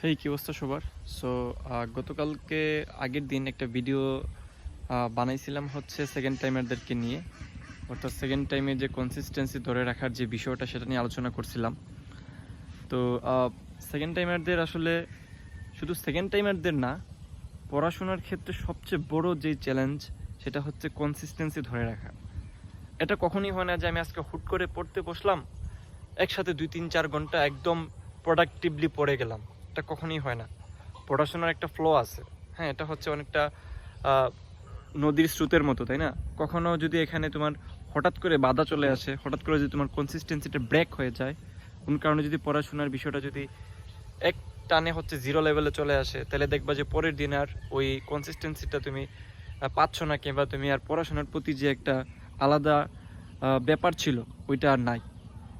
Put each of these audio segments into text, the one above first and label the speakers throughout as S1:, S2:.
S1: হেই কী অবস্থা সবার? সো গতকালকে আগের দিন একটা ভিডিও বানাইছিলাম হচ্ছে সেকেন্ড টাইমারদেরকে নিয়ে। অর্থাৎ সেকেন্ড টাইমে যে কনসিস্টেন্সি ধরে রাখার যে বিষয়টা, সেটা নিয়ে আলোচনা করছিলাম। তো সেকেন্ড টাইমারদের আসলে শুধু সেকেন্ড টাইমারদের না, পড়াশোনার ক্ষেত্রে সবচেয়ে বড় যে চ্যালেঞ্জ সেটা হচ্ছে কনসিস্টেন্সি ধরে রাখা। এটা কখনই হয় না যে আমি আজকে হুট করে পড়তে বসলাম, একসাথে দুই তিন চার ঘণ্টা একদম প্রোডাক্টিভলি পড়ে গেলাম। এটা কখনই হয় না। পড়াশোনার একটা ফ্লো আছে। হ্যাঁ এটা হচ্ছে অনেকটা নদীর স্রোতের মতো, তাই না? কখনো যদি এখানে তোমার হঠাৎ করে বাধা চলে আসে, হঠাৎ করে যদি তোমার কনসিস্টেন্সিটা ব্রেক হয়ে যায়, কোন কারণে যদি পড়াশোনার বিষয়টা যদি এক টানে হচ্ছে জিরো লেভেলে চলে আসে, তাহলে দেখবা যে পরের দিন আর ওই কনসিস্টেন্সিটা তুমি পাচ্ছ না কিংবা তুমি আর পড়াশোনার প্রতি যে একটা আলাদা ব্যাপার ছিল, ওইটা আর নাই।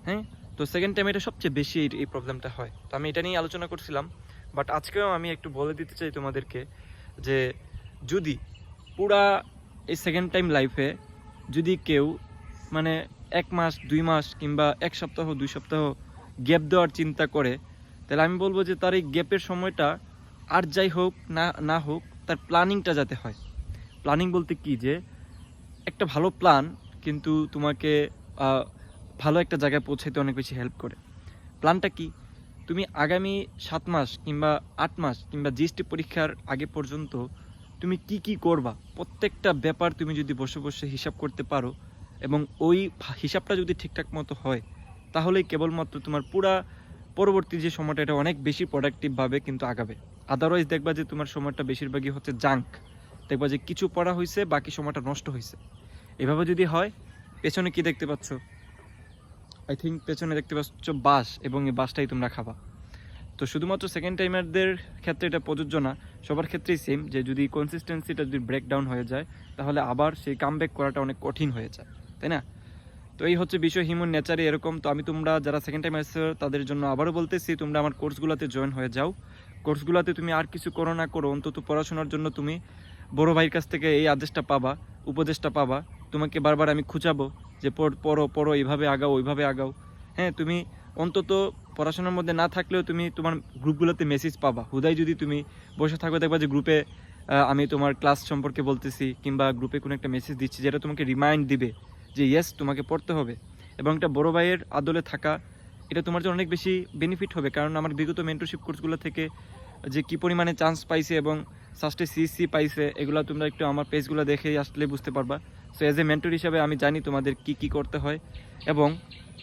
S1: হ্যাঁ? তো সেকেন্ড টাইম এটা সবচেয়ে বেশি এই- প্রবলেমটা হয়। তো আমি এটা নিয়ে আলোচনা করছিলাম বাট আজকেও আমি একটু বলে দিতে চাই তোমাদেরকে যে যদি পুরা এই সেকেন্ড টাইম লাইফে যদি কেউ মানে এক মাস, দুই মাস কিংবা এক সপ্তাহ, দুই সপ্তাহ গ্যাপ দেওয়ার চিন্তা করে, তাহলে আমি বলব যে তার এই গ্যাপের সময়টা আর যাই হোক না না হোক, তার প্ল্যানিংটা যাতে হয়। প্ল্যানিং বলতে কি যে একটা ভালো প্ল্যান কিন্তু তোমাকে ভালো একটা জায়গায় পৌঁছাইতে অনেক বেশি হেল্প করে। প্ল্যানটা কি? তুমি আগামী সাত মাস কিংবা আট মাস কিংবা জিএসটি পরীক্ষার আগে পর্যন্ত তুমি কি কি করবা? প্রত্যেকটা ব্যাপার তুমি যদি বসে বসে হিসাব করতে পারো এবং ওই হিসাবটা যদি ঠিকঠাক মতো হয়, তাহলেই কেবলমাত্র তোমার পুরা পরবর্তী যে সময়টা, এটা অনেক বেশি প্রোডাক্টিভভাবে কিন্তু আগাবে। আদারওয়াইজ দেখবা যে তোমার সময়টা বেশিরভাগই হচ্ছে জাঙ্ক দেখবা যে কিছু পড়া হয়েছে বাকি সময়টা নষ্ট হয়েছে এভাবে যদি হয়, পেছনে কি দেখতে পাচ্ছ? আই থিঙ্ক পেছনে দেখতে পাচ্ছ বাস এবং এই বাসটাই তোমরা খাবা। তো শুধুমাত্র সেকেন্ড টাইমারদের ক্ষেত্রে এটা প্রযোজ্য না, সবার ক্ষেত্রেই সেম যে যদি কনসিস্টেন্সিটা যদি ব্রেকডাউন হয়ে যায়, তাহলে আবার সেই কামব্যাক করাটা অনেক কঠিন হয়ে যায়, তাই না? তো এই হচ্ছে বিষয় হিউম্যান নেচারে এরকম। তো আমি তোমরা যারা সেকেন্ড টাইম আসছো তাদের জন্য আবারও বলতেছি, তোমরা আমার কোর্সগুলোতে জয়েন হয়ে যাও। কোর্সগুলোতে তুমি আর কিছু করো না, করো। অন্তত পড়াশোনার জন্য তুমি বড় ভাইয়ের কাছ থেকে এই আদেশটা পাবা, উপদেশটা পাবা। তোমাকে বারবার আমি খুঁচাবো যে পড়- পড়ো এইভাবে আগাও, ওইভাবে আগাও। হ্যাঁ তুমি অন্তত পড়াশোনার মধ্যে না থাকলেও তুমি তোমার গ্রুপগুলোতে মেসেজ পাবা। হুদাই যদি তুমি বসে থাকো, দেখবা যে গ্রুপে আমি তোমার ক্লাস সম্পর্কে বলতেছি, কিংবা গ্রুপে কোনো একটা মেসেজ দিচ্ছি যেটা তোমাকে রিমাইন্ড দিবে যে ইয়েস তোমাকে পড়তে হবে। এবং একটা বড় ভাইয়ের আদলে থাকা, এটা তোমার জন্য অনেক বেশি বেনিফিট হবে। কারণ আমার বিগত মেন্টরশিপ কোর্সগুলো থেকে যে কি পরিমাণে চান্স পাইছে এবং সাস্টে সিসি পাইছে, এগুলো তোমরা একটু আমার পেজগুলো দেখে আসলে বুঝতে পারবা। সো অ্যাজ এ মেন্টর হিসাবে আমি জানি তোমাদের কি কি করতে হয়, এবং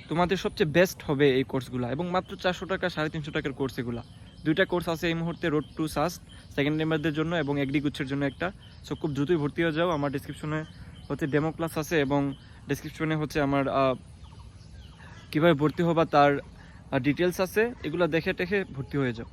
S1: তোমাদের সবচেয়ে বেস্ট হবে এই কোর্সগুলো এবং মাত্র চারশো টাকা, সাড়ে তিনশো টাকার কোর্স এগুলো। দুইটা কোর্স আছে এই মুহূর্তে রোড টু সাস্ট সেকেন্ড মেম্বারদের জন্য, এবং এগ্রি গুচ্ছের জন্য একটা। সো খুব দ্রুতই ভর্তি হয়ে যাও, আমার ডিসক্রিপশনে হচ্ছে ডেমো ক্লাস আছে, এবং ডিসক্রিপশনে হচ্ছে আমার কীভাবে ভর্তি হবা তার ডিটেলস আছে, এগুলো দেখে টেখে ভর্তি হয়ে যাও।